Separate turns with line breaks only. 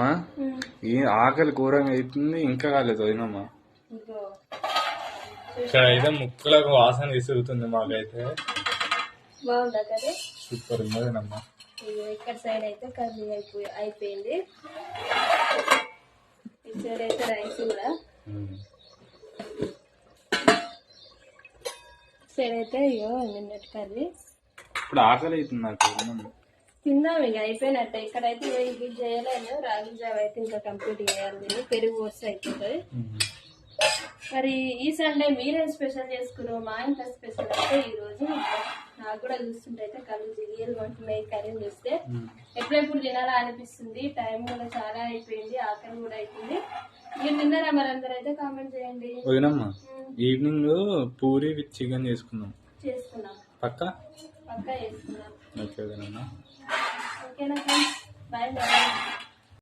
వదినమ్మా ఈ ఆకలి ఘోరంగా అవుతుంది ఇంకా కాలేదు
ఇంకో.
ఇక్కడ అయితే ముక్కలకు వాసన విసురుతుంది మాకైతే.
బాగుందా కర్రీ?
సూపర్
ఇగో ఇక్కడ సైడ్ అయితే కర్రీ అయిపోయి అయిపోయింది. ఈ సైడ్ అయితే రైస్ కూడా. సైడ్ అయితే ఇగో నిన్నటి కర్రీ.
ఇప్పుడు ఆకలి అవుతుంది నాకు.
తిందాం ఇక అయిపోయినట్టే. ఇక్కడైతే ఇది చేయలేను రాగి జావ అయితే ఇంకా కంప్లీట్ చేయాలి దీన్ని పెరుగు పోస్తే అయిపోతుంది. మరి ఈ సండే మీరేం స్పెషల్ చేసుకున్నారు? మా ఇంట్లో స్పెషల్ అయితే ఈ రోజు నాకు కూడా చూస్తుంటే అయితే కళ్ళు జిగియలు కొంటున్నాయి కర్రీ చూస్తే ఎప్పుడెప్పుడు తినాలా అనిపిస్తుంది. టైం కూడా చాలా అయిపోయింది ఆకలి కూడా అయిపోయింది. మీరు తిన్నారా మరి? అందరూ అయితే కామెంట్ చేయండి.
ఈవినింగ్ పూరి విత్ చికెన్ చేసుకుందాం.
చేసుకున్నాం.
పక్క?
పక్కా చేసుకున్నాం ఓకేనా ఫ్రెండ్స్? Bye bye.